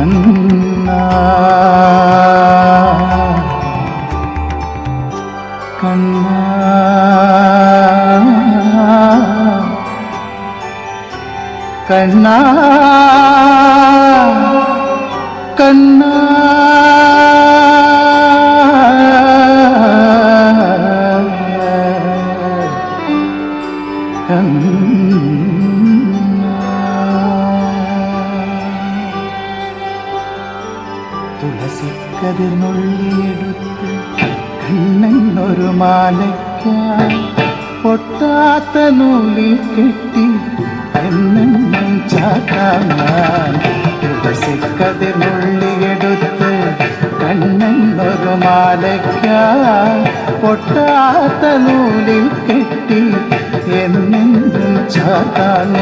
കണ്ണാ കണ്ണ കണ്ണ. കണ്ണാ നൂലിൽ കെട്ടി എന്നെന്നും ചാട്ടാൻ തുളസിക്കതിർ കണ്ണെന്നൊരു മാലയ്ക്കാൻ പൊട്ടാത്ത നൂലിൽ കെട്ടി എന്നും ചാട്ടാൻ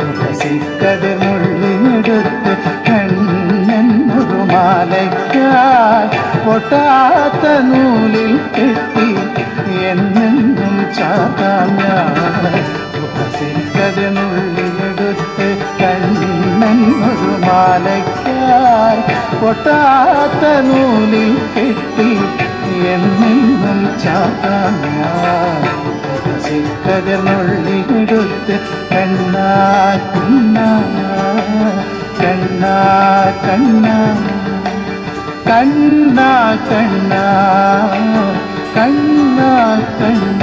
തുളസിക്കതിർ നുള്ളിയെടുത്ത് കണ്ണെന്നൊരു മാലയ്ക്കാൻ പൊട്ടാത്ത നൂലിൽ കെട്ടി ഉഹസിക്കതിനുള്ളിലെടുത്ത് കണ്ണൻ ഒരു മാലയ്ക്കായി പൊട്ടാത്ത നൂലിൽ കെട്ടി എന്നെന്നും ചാത്താൻ ഉഹസിക്കതിനുള്ളിലെടുത്ത് കണ്ണാ കണ്ണാ കണ്ണാ കണ്ണാ കണ്ണ കണ്ണ കണ്ണ കണ്ണ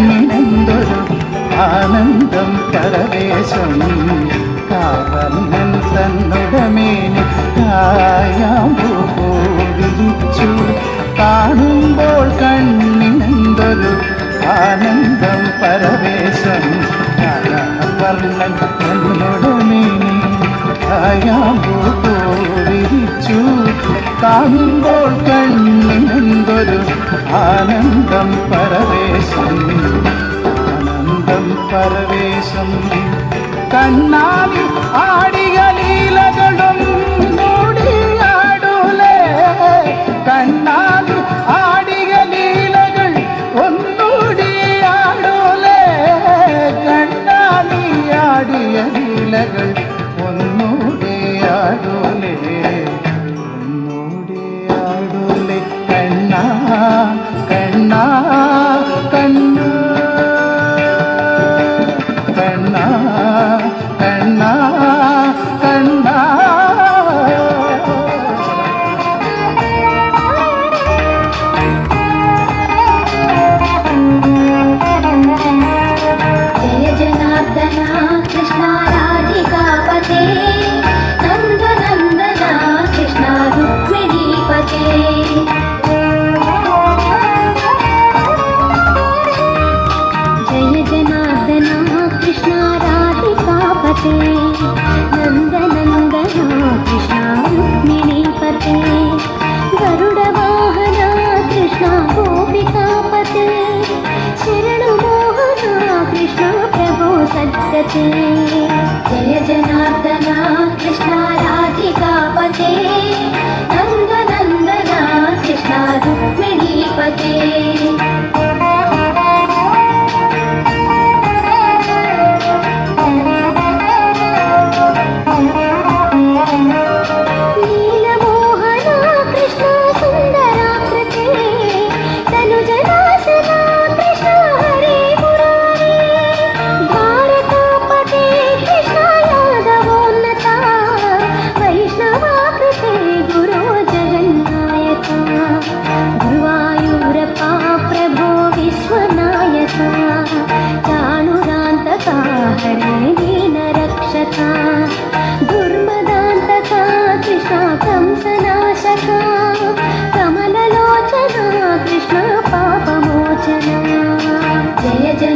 ആനന്ദം പരവേശം കാർവന്നൻ തന്നുടമേനി കായാമ്പൂവിളിച്ചു. കാണുമ്പോൾ കണ്ണിനെന്തൊരു ആനന്ദം പരവേശം കാർവർണൻ തന്നുടമേനി കായാമ്പൂവിളിച്ചു. കാണുമ്പോൾ കണ്ണിനെന്തൊരു ആനന്ദം പരവേശം பரவேசம். கண்ணாடி ஆடி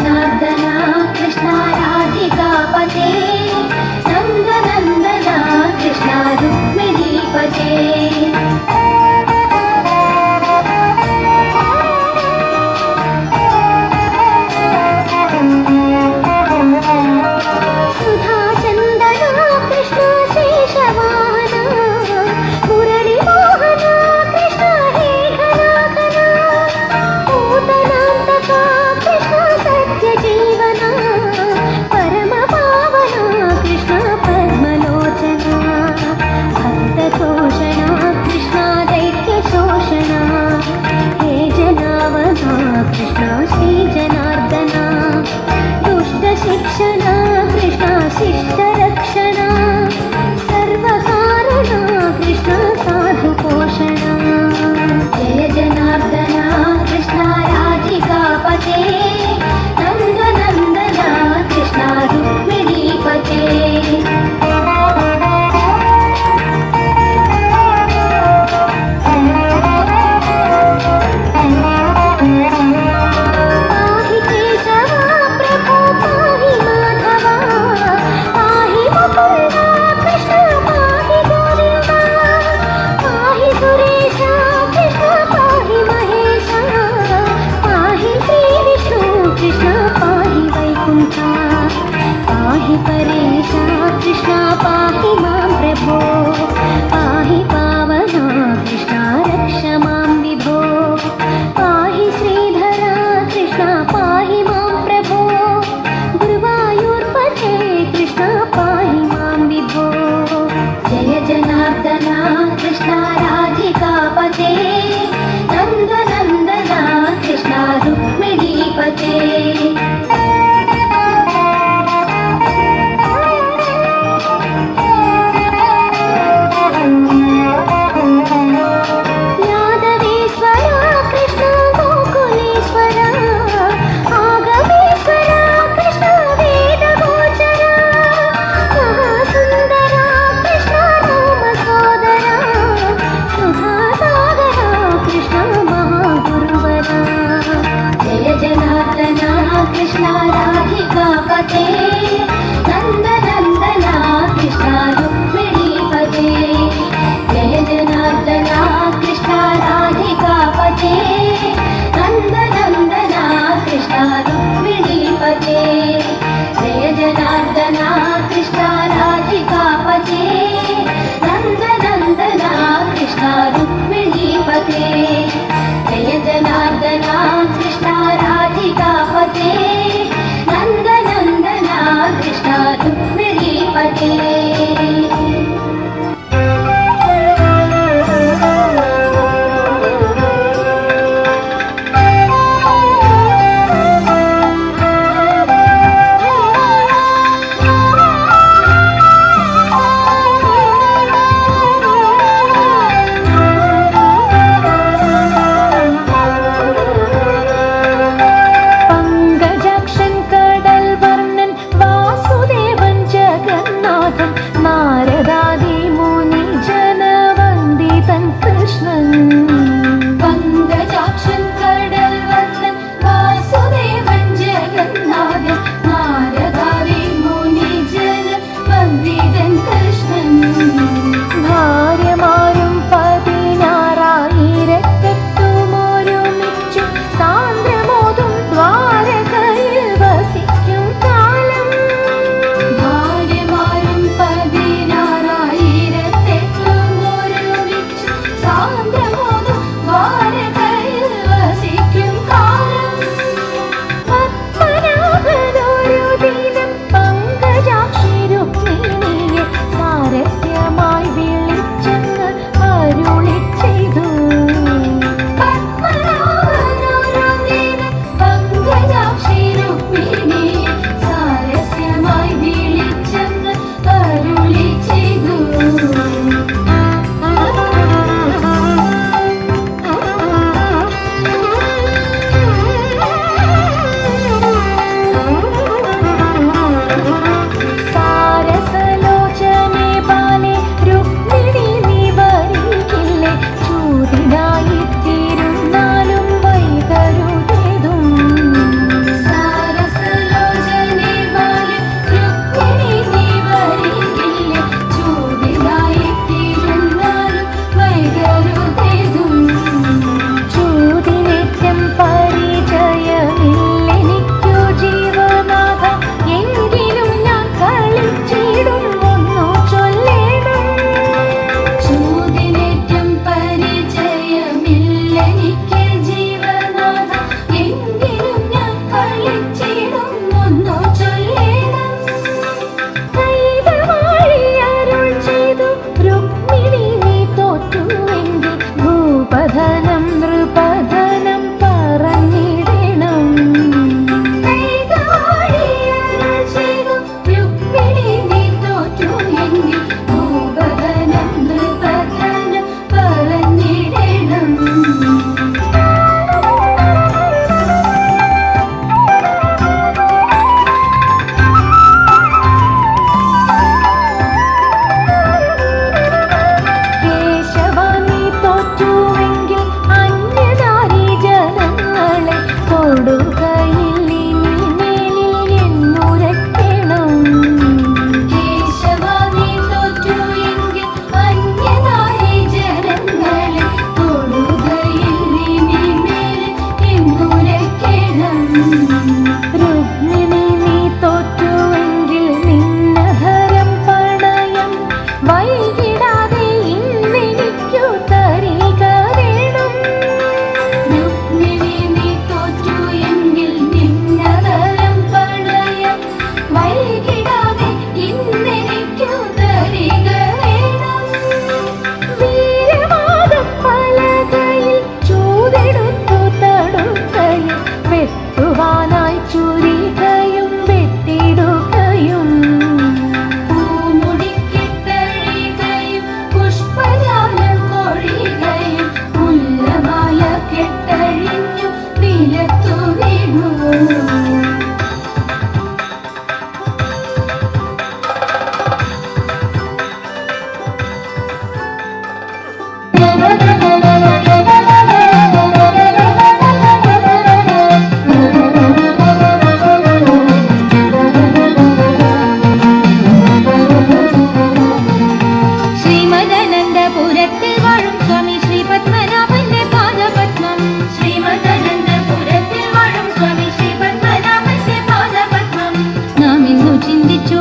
not the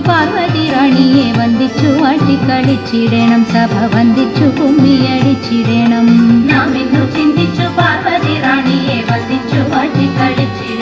പാർവതി റാണിയെ വന്ദിച്ചു ആട്ടിക്കളിച്ചിടണം സഭ വന്ദിച്ചു കുമ്മിയടിച്ചിടണം. നാം ഇന്നു ചിന്തിച്ചു പാർവതി റാണിയെ വന്ദിച്ചു ആട്ടിക്കളിച്ചിടണം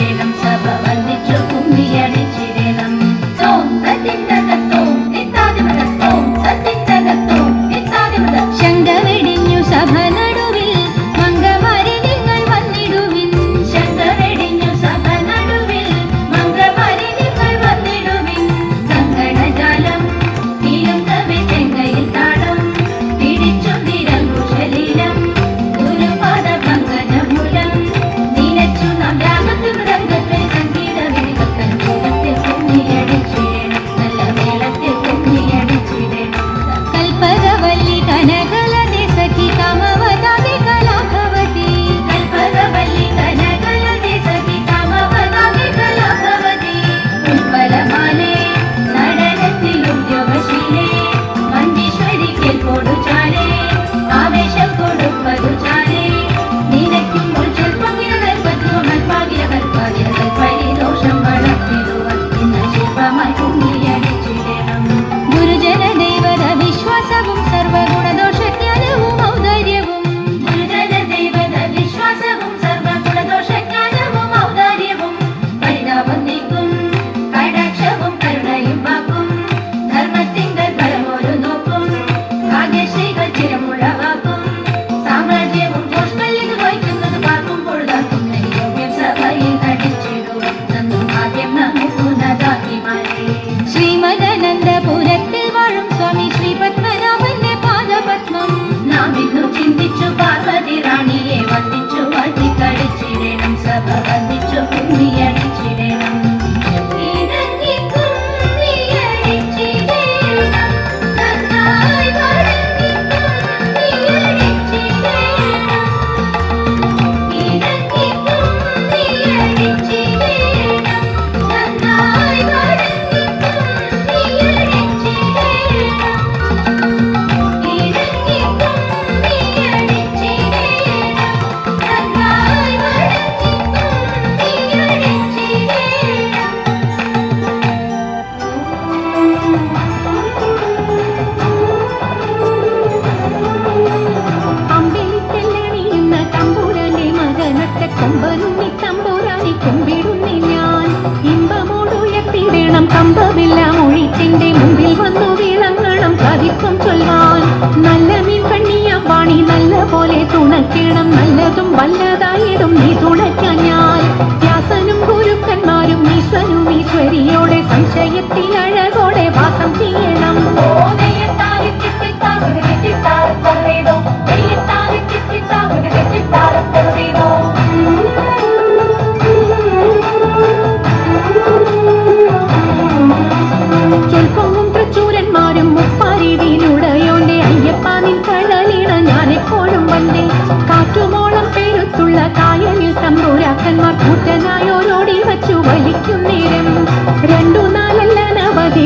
ഉറക്കം ചൊല്ലാൻ നല്ല நல்ல കണ്ണിയ പാണി നല്ല പോലെ തുണയ്ക്കണം. നല്ലതും വല്ലതായതും നീ തുണയ്ക്കാൻ ഞാൻ വ്യാസനും ഗുരുക്കന്മാരും ഈശ്വരും ഈശ്വരിയോടെ സംശയത്തിൽ അഴകോ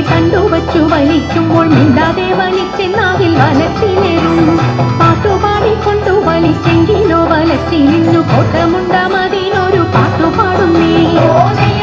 തണ്ടു വച്ചു വലിക്കുമ്പോൾ മിണ്ടാതെ വലിച്ചെന്നാകിൽ വലത്തിലേറും പാട്ടുപാടിക്കൊണ്ടു വലിച്ചെങ്കിലോ വലത്തിലിന്നു കോട്ടമുണ്ടാമതിനൊരു നീ